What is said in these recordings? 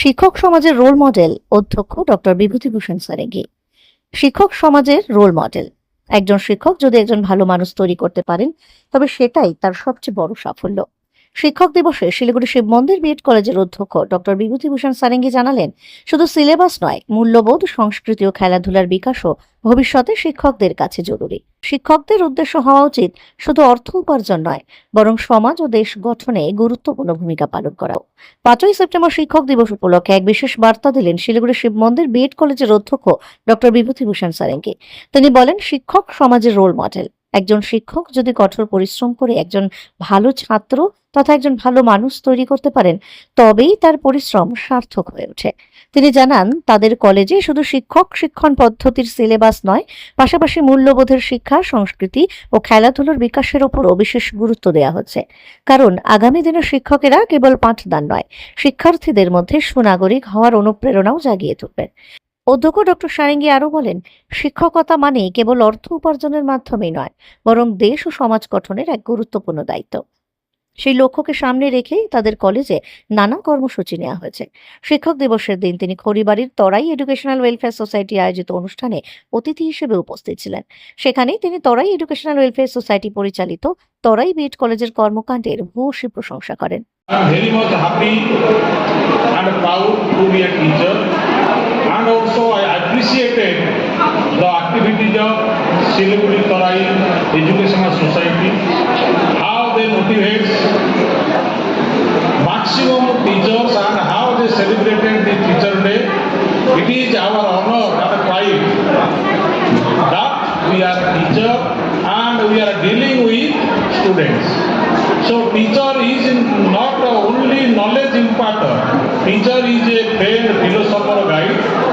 শিক্ষক সমাজের role model অধ্যক্ষ ডক্টর বিভূতিভূষণ সারেঙ্গি। শিক্ষক সমাজের রোল মডেল একজন শিক্ষক যদি একজন ভালো মানুষ তৈরি করতে পারেন, তবে সেটাই তার সবচেয়ে বড় সাফল্য। শিক্ষক দিবসে শিলিগুড়ি শিব মন্দির বিএড কলেজের অধ্যক্ষ ডক্টর বিভূতিভূষণ সারেঙ্গি জানালেন, শুধু সিলেবাস নয়, মূল্যবোধ, সংস্কৃতি ও খেলাধুলার বিকাশও ভবিষ্যতে শিক্ষকদের কাছে জরুরি। শিক্ষকদের উদ্দেশ্য হওয়া উচিত শুধু অর্থ উপার্জন নয়, বরং সমাজ ও দেশ গঠনে গুরুত্বপূর্ণ ভূমিকা পালন করাও পাঁচই সেপ্টেম্বর শিক্ষক দিবস উপলক্ষে এক বিশেষ বার্তা দিলেন শিলিগুড়ি শিব মন্দির বিএড কলেজের অধ্যক্ষ ডক্টর বিভূতিভূষণ সারেঙ্গি। তিনি বলেন, শিক্ষক সমাজের রোল মডেল একজন শিক্ষক যদি কঠোর পরিশ্রম করে একজন ভালো ছাত্র তথা একজন ভালো মানুষ তৈরি করতে পারেন, তবেই তার পরিশ্রম সার্থক হয়ে ওঠে। তিনি জানান, তাদের কলেজে শুধু শিক্ষক শিক্ষণ পদ্ধতির সিলেবাস নয়, পাশাপাশি মূল্যবোধের শিক্ষা, সংস্কৃতি ও খেলাধুলোর বিকাশের উপরও বিশেষ গুরুত্ব দেওয়া হচ্ছে। কারণ আগামী দিনে শিক্ষকেরা কেবল পাঠদান নয়, শিক্ষার্থীদের মধ্যে সুনাগরিক হওয়ার অনুপ্রেরণাও জাগিয়ে তুলবেন। অধ্যক্ষ ডক্টর সারেঙ্গি আরও বলেন, শিক্ষকতা মানে কেবল অর্থ উপার্জনের মাধ্যমেই নয়, বরং দেশ ও সমাজ গঠনের এক গুরুত্বপূর্ণ দায়িত্ব। সেই লক্ষ্যকে সামনে রেখেই তাদের কলেজে নানা কর্মসূচি নেওয়া হয়েছে। শিক্ষক দিবসের দিন তিনি খড়িবাড়ির তরাই এডুকেশনাল ওয়েলফেয়ার সোসাইটি আয়োজিত অনুষ্ঠানে অতিথি হিসেবে উপস্থিত ছিলেন। সেখানেই তিনি তরাই এডুকেশনাল ওয়েলফেয়ার সোসাইটি পরিচালিত তরাই বিএড কলেজের কর্মকাণ্ডের ভূয়সী প্রশংসা করেন। I'm very much happy and proud to be a teacher. Also I appreciated the activities of Siliguri Tarai Educational Society, how they motivate maximum teachers and how they celebrated the Teacher Day. It is our honor and pride that we are teacher and we are dealing with students. So teacher is not only knowledge imparter, teacher is a friend, philosopher, guide,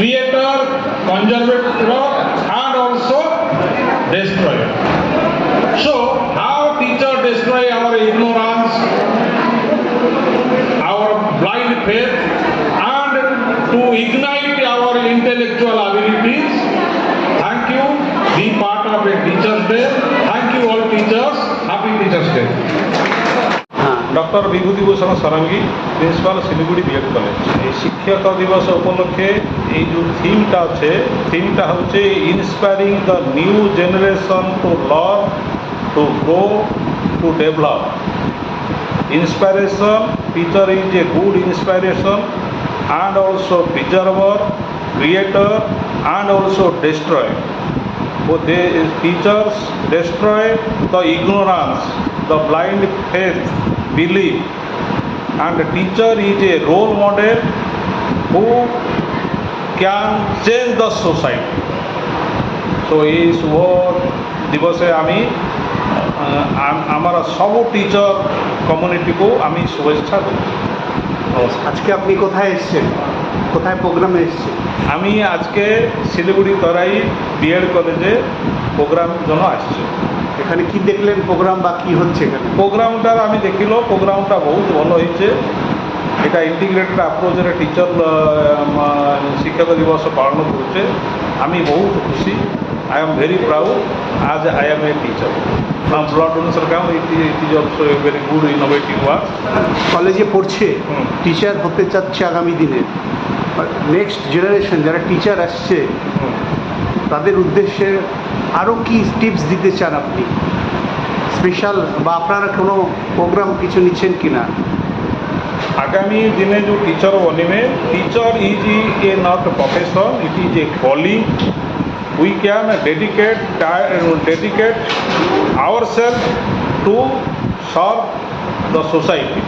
creator, conservator, and also destroyer. So how teacher destroy our ignorance, our blind faith, and to ignite doctor Bibhutibhushan Sarangi principal Siliguri B Ed college এই শিক্ষক দিবস উপলক্ষে এই যে থিমটা আছে থিমটা হচ্ছে inspiring the new generation to learn to grow to develop teacher is a good inspiration and also preserver creator and also destroy so they teachers destroy the ignorance the blind faith belief and the teacher is a role model who can change the society. So এই শুভ দিবসে আমি আমার সব teacher কমিউনিটিকেও আমি শুভেচ্ছা দিই আজকে আপনি কোথায় এসেছেন? কোথায় প্রোগ্রামে এসেছেন? আমি আজকে শিলিগুড়ি তরাই বিএড কলেজে প্রোগ্রাম জন্য আসছে। এখানে কি দেখলেন প্রোগ্রাম বা কি হচ্ছে এখানে? প্রোগ্রামটার আমি দেখিল প্রোগ্রামটা বহুত ভালো হয়েছে। এটা ইন্টিগ্রেটেড আপ্রোচের টিচর শিক্ষক দিবস পালন করছে। আমি বহুত খুশি। আই এম ভেরি প্রাউড আজ I am a teacher blood donation camp, it is, it is also a very good innovative কলেজে পড়ছে। টিচার হতে চাচ্ছে আগামী দিনে। নেক্সট জেনারেশন যারা টিচার আসছে। তাদের উদ্দেশ্যে আরও কি টিপস দিতে চান আপনি? স্পেশাল বা আপনারা কোনো প্রোগ্রাম কিছু নিচ্ছেন কি না আগামী দিনে যে teacher বনিবে teacher is uh a not profession it is a calling we can dedicate dedicate our self to serve the society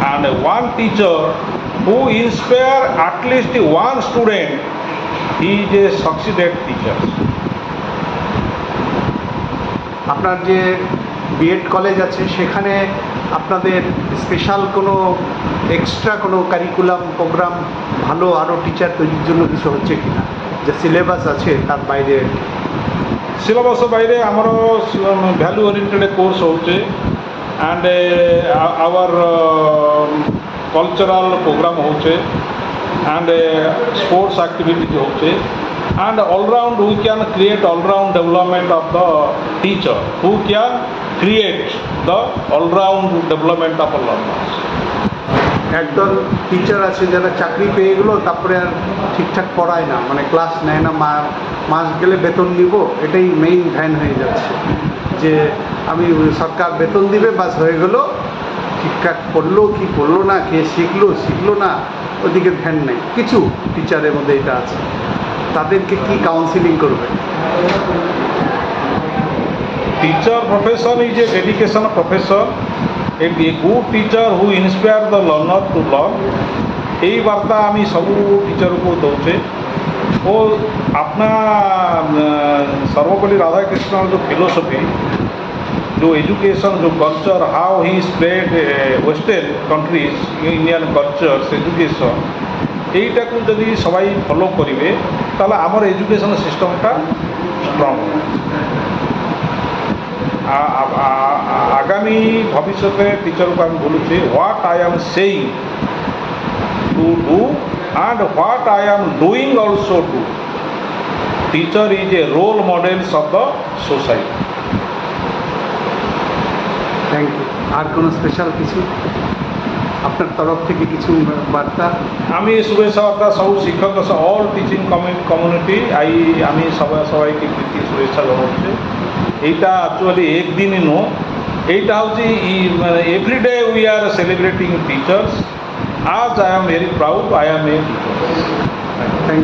and one teacher who inspire at least one student he is a succeeded teacher আপনার যে B Ed college আছে, সেখানে আপনাদের special কোনো extra কোনো curriculum programme ভালো আরও teacher তৈরির জন্য কিছু হচ্ছে কি না যে সিলেবাস আছে, তার বাইরে সিলেবস বাইরে আমার ভ্যালু ওরিয়েন্টেড কোর্স হচ্ছে। অ্যান্ড আওয়ার কলচরাল প্রোগ্রাম হচ্ছে। অ্যান্ড স্পোর্টস আক্টিভিটিজ হচ্ছে and all round we can create all round development of the teacher who can create the all-round development of a learners. একদল teacher আছে যারা চাকরি পেয়ে গেলো, তারপরে আর ঠিকঠাক পড়ায় না। মানে ক্লাস নেয় না, মা মাস গেলে বেতন নিব, এটাই মেইন ধ্যান হয়ে যাচ্ছে। যে আমি সরকার বেতন দিবে, বাস হয়ে গেলো। ঠিকঠাক পড়ল, কি পড়ল না, কে শিখলো শিখলো না ওদিকে ধ্যান নেই। কিছু টিচারের মধ্যে এটা আছে। তাদেরকে কি কাউন্সিলিং করবে? Teacher professor is a dedication professor a good teacher who inspire the learner to learn এই বার্তা আমি সবু টিচারকে দৌছে। ও আপনা সর্বপল্লী রাধাকৃষ্ণ যে philosophy do education, do culture, how he spread uh, Western countries, Indian cultures, education, এইটাକୁ যদি সবাই ফলো করিবে তাহলে আমার এডুকেশন সিস্টেমটা স্ট্রং আগামী ভবিষ্যতে টিচারকে আমি বলছি what I am say to do and what I am doing also to teacher is a role models of the society thank you আর কোনো স্পেশাল কিছু? আপনার তরফ থেকে কিছু বার্তা? আমি শুভেচ্ছা বার্তা সব শিক্ষক অল টিচিং কমিউনিটি আই আমি সবাই সবাইকে প্রীতি শুভেচ্ছা জানাচ্ছি। এইটা অ্যাকচুয়ালি একদিনই নো এইটা হচ্ছে মানে everyday we are celebrating teachers আজ I am very proud I am a teacher thank